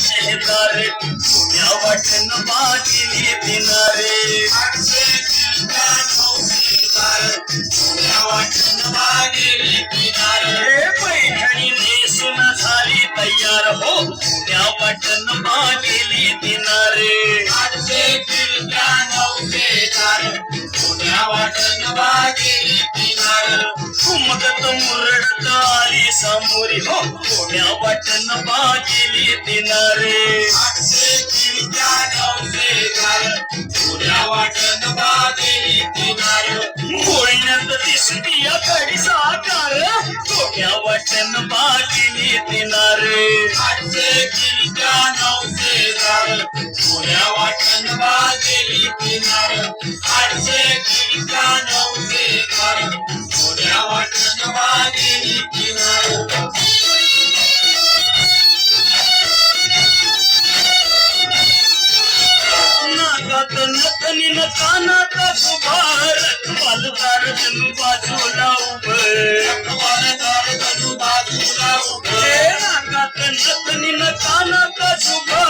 शेजार. पुण्या वाटण बागिली दिनारे पुण्या वाटण किनारे. हे पैठणी नेसून झाली तयार हो. पुण्या वाटण बागिली दिनारे आठशे शेजार. पुण्या वाटण मुरडत आली सामोरी हो पुण्या वाटण बागिली दिनारे पुण्या वाटण बागेली बोलण्यात दिसती पुण्या वाटण बागिली दिनारे आठशे त्र्याण्णव दार पुण्या वाटण बागेली किनारे आठशे त्र्याण्णव दार पुण्या वाटण बागेली किनारे नथनी न कानात सुभार पालदार जणू बाजूला तनु बाजूला नाकात रागात नतनीन कानात सुभार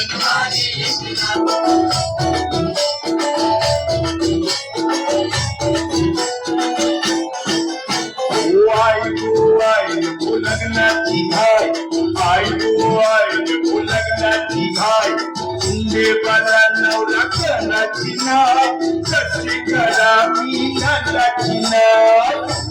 लावत या आई गो आई आई गो लग्नाची घाय शिंदे बाला नवरा कणाची नाय कशी करा मी नाची नाय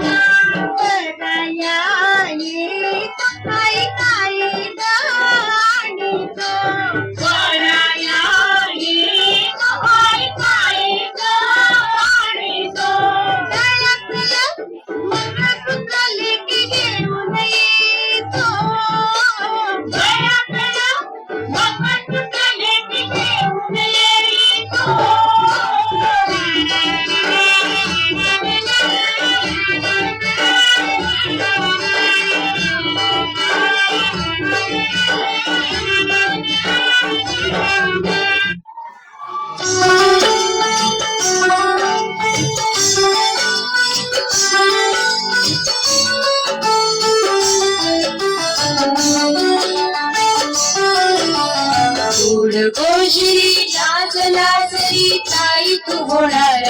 Thank you.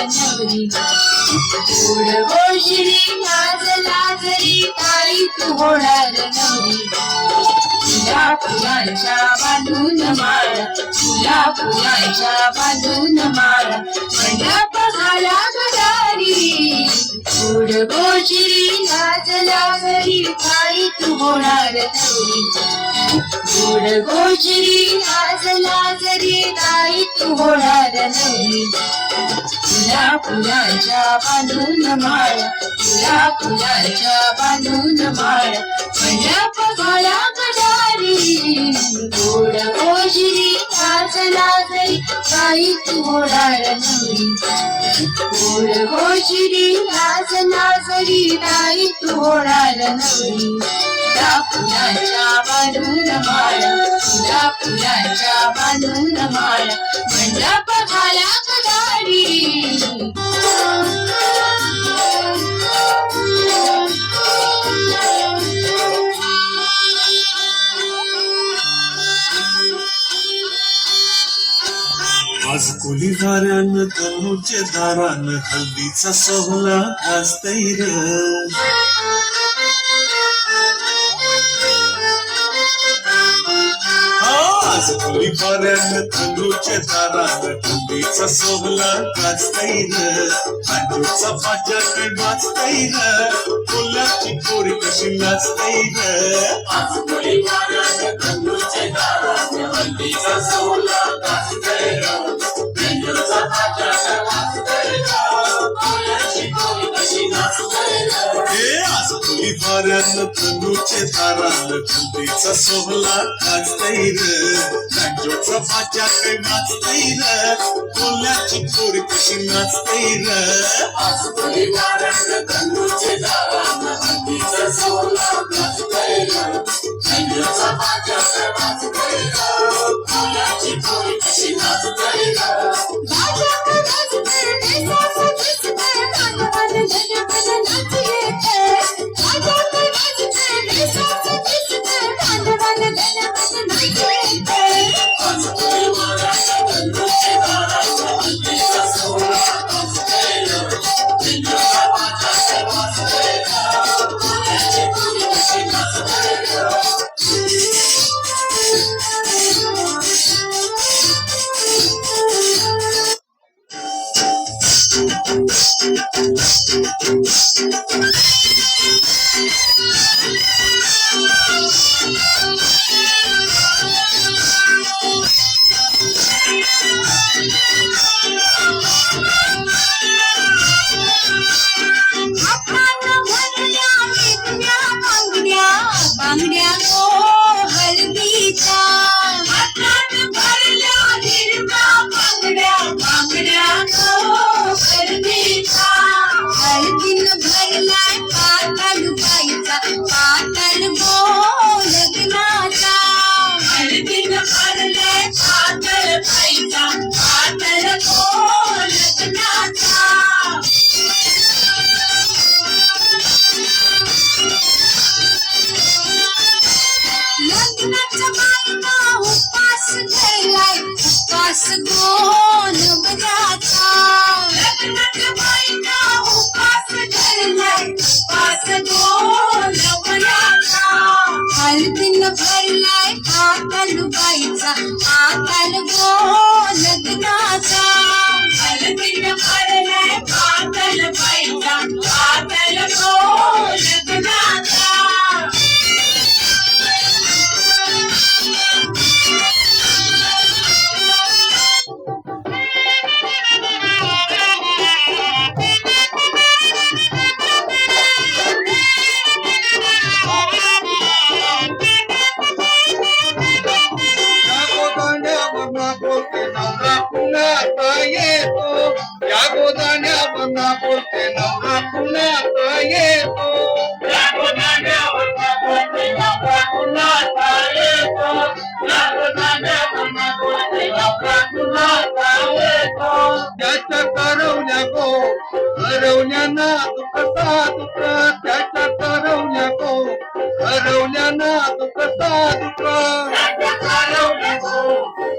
नवरी गोड गोश्री लाज लाजरी ताई तू होणार नवरी तुला फुलांच्या बांधून माळा तुला फुलांच्या बांधून माळा मंडप झाला गदारी गोड गोश्री लाज तू होणार नवरी गोड गोजरी लाज लाजरी ताई तू होणार नवरी तुला फुलाच्या बांधून माळ तुला फुलाच्या बांधून माळ. मंडप घाला गदारी गोड गोजरी लाज लाजरी ताई तू होणार नवरी गोड गोजरी लाज लाजरी ताई तू होणार नवरी तुला फुलांच्या बांधून माळ तुला फुलांच्या बांधून माळ मंडप घाला आज कोली वाऱ्यानं तनूचे दारान हल्दीचा सोहळा गाजतैर आज कोली वाऱ्यानं तनूचे दारानं हल्दीचा सोहळा गाजतैर अंजूचा बाजा काय वाजतैर फुलाची पोरी कशी नाचतैर आज मुली वाऱ्यात तंदूरचे दारात. हल्दीचा सोला आज कोली वाऱ्यानं तनूचे दारानं हल्दीचा सोहळा गाजतैर अंजूचा बाजा काय वाजतैर फुलाची पोरी कशी नाचतैर आज मुली वाऱ्यात तंदूरचे बेंजूरचा भाज्या काय वाजतय फुलाची कोळी कशी दिसतंय, दुखा त्याच्या करवल्या गो हरवल्या ना तू कसा दुखा राजा हरवले गो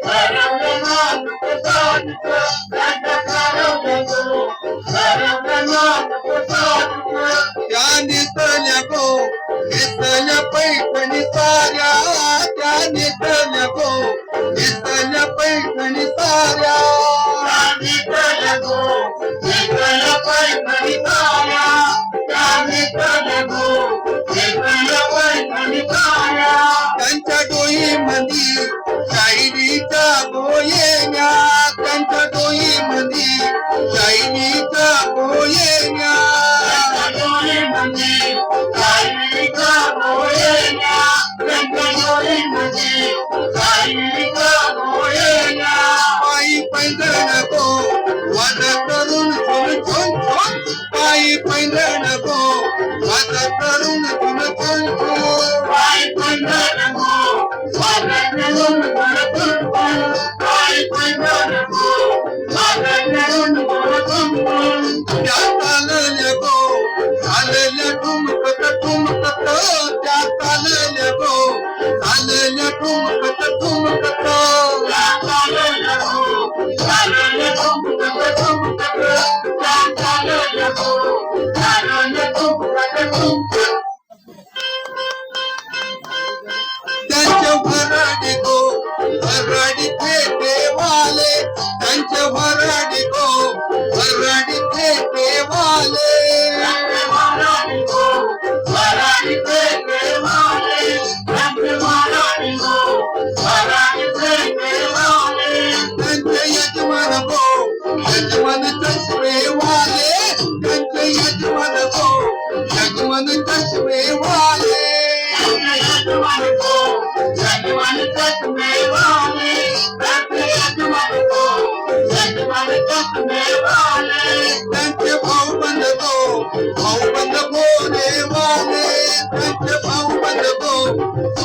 हरवले ना तुझा दुःख राजा पायी पैदळ नको वाद करून पायी पैदळ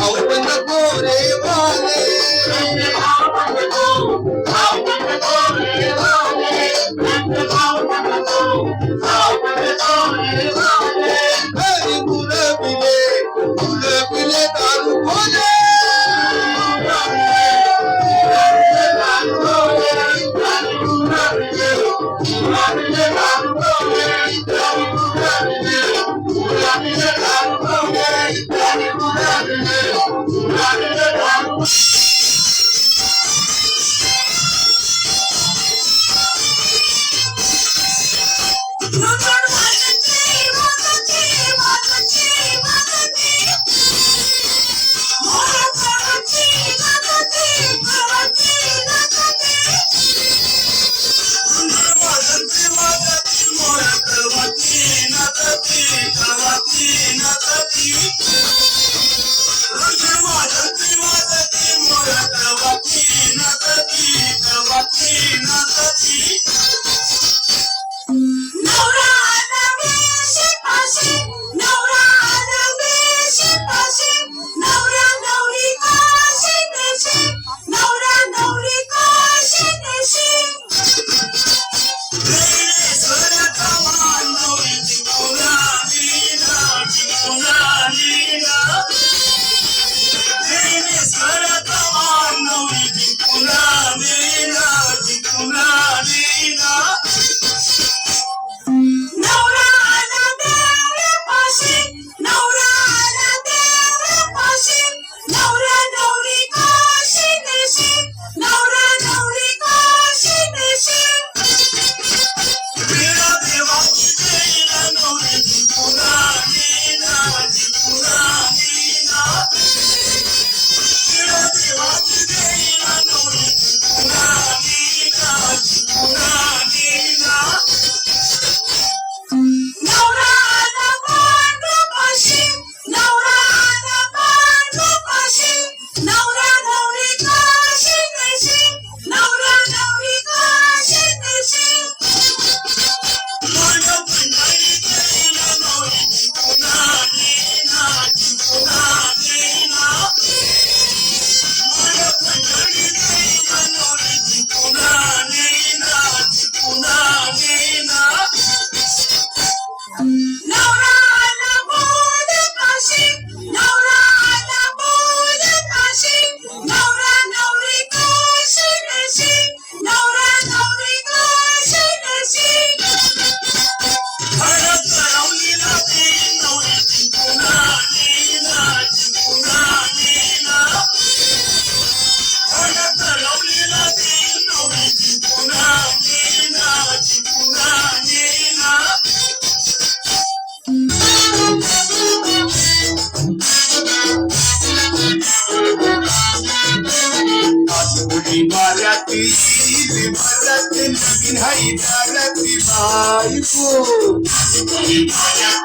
गो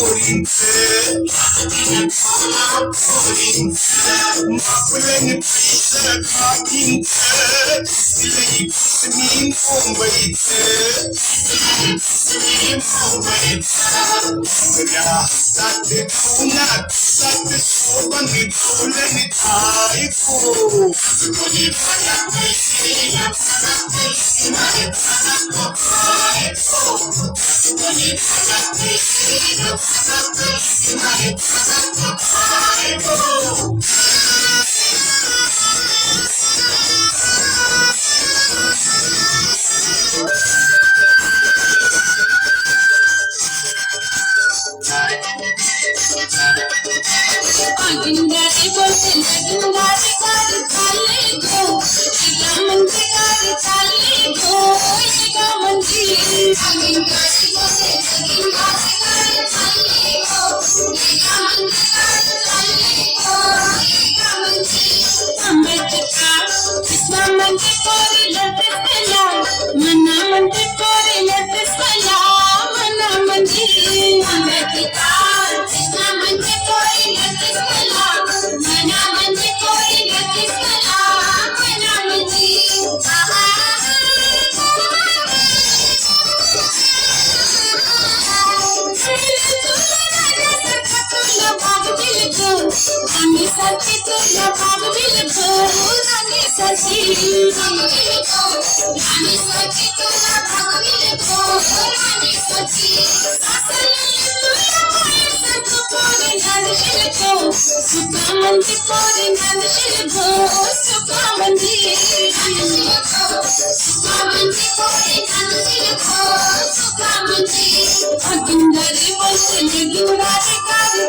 polise Ama polise Mafuleni bize kakin te நீர் வைத்து நீர் வைத்து சத்து பூனா சத்து சோபனி பூலனி தாய்ப்போ துணி பலத்தை சீனம் சனத்தை சிமனை சனக்கோ தாய்ப்போ துணி பலத்தை சீனம் சனத்தை சிமனை சனக்கோ தாய்ப்போ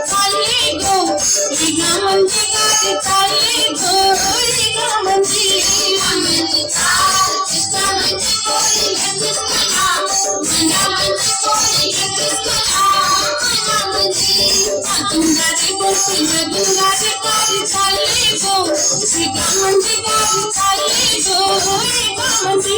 चालली गो रिगा म्हणजे गाडी चालली गो गाडी गाडी चालली गो श्री म्हणजे गाडी चालली गो म्हणजे